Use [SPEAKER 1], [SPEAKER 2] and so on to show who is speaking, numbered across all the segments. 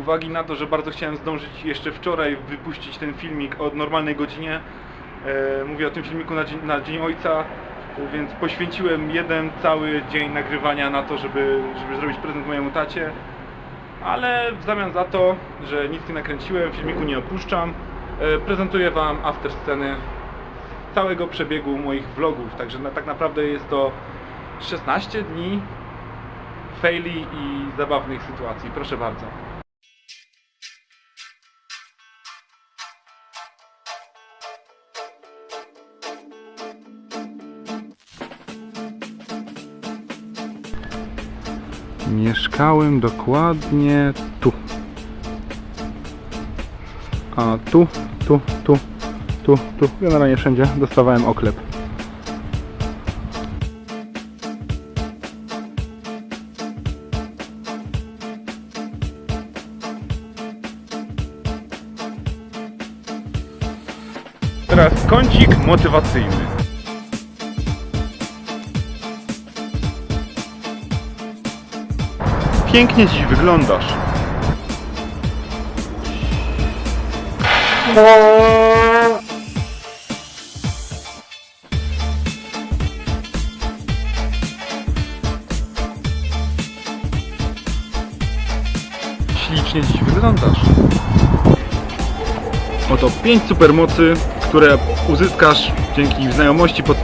[SPEAKER 1] uwagi na to, że bardzo chciałem zdążyć jeszcze wczoraj wypuścić ten filmik o normalnej godzinie. E, mówię o tym filmiku na dzień, na dzień Ojca, więc poświęciłem jeden cały dzień nagrywania na to, żeby, żeby zrobić prezent mojemu tacie. Ale w zamian za to, że nic nie nakręciłem, filmiku nie opuszczam, e, prezentuję Wam after sceny całego przebiegu moich vlogów. Także na, tak naprawdę jest to 16 dni faili i zabawnych sytuacji. Proszę bardzo. Mieszkałem dokładnie tu. A tu, tu, tu, tu, tu. Generalnie wszędzie dostawałem oklep. Teraz kącik motywacyjny. Pięknie dziś wyglądasz. Ślicznie dziś wyglądasz. Oto 5 supermocy, które uzyskasz dzięki znajomości pod...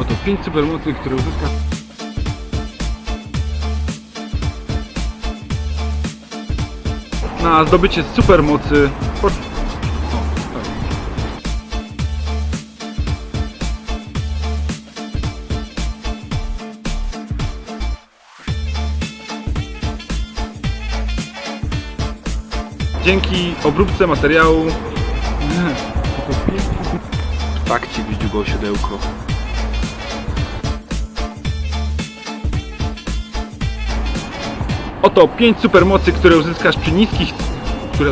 [SPEAKER 1] Oto 5 supermocy, które uzyskasz... Na zdobycie supermocy... Dzięki obróbce materiału tak ci wydziubało siodełko. Oto 5 supermocy, które uzyskasz przy niskich... Które...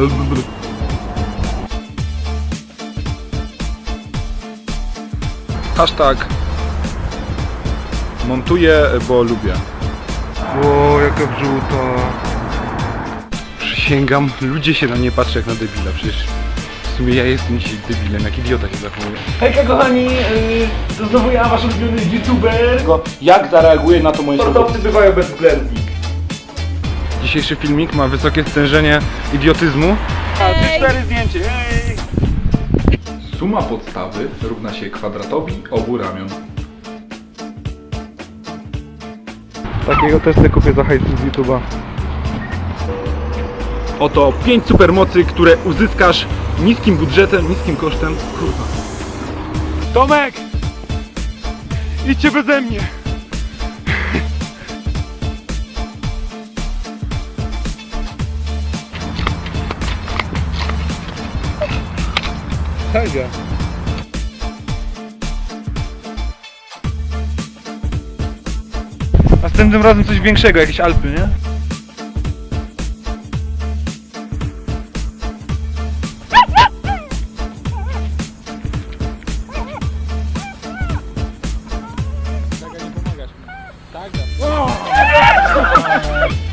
[SPEAKER 1] Hashtag montuję, bo lubię. O, jaka wrzuta. Przysięgam, ludzie się na mnie patrzą jak na debila, przecież w sumie ja jestem dzisiaj debilem, jak idiota się zachowuję.
[SPEAKER 2] Hejka kochani, yy, to znowu ja, wasz ulubiony youtuber.
[SPEAKER 1] Jak zareaguje na to moje?
[SPEAKER 2] Sportowcy bywają bezwzględni.
[SPEAKER 1] Dzisiejszy filmik ma wysokie stężenie idiotyzmu. A, trzy, cztery zdjęcie, ej! Suma podstawy równa się kwadratowi obu ramion. Takiego też sobie kupię za hajs z YouTube'a. Oto 5 supermocy, które uzyskasz niskim budżetem, niskim kosztem. Kurwa. Tomek! Idźcie beze mnie! Hega. Następnym razem coś większego, jakieś Alpy, nie? Tak, nie pomagasz mi. Tak, tak.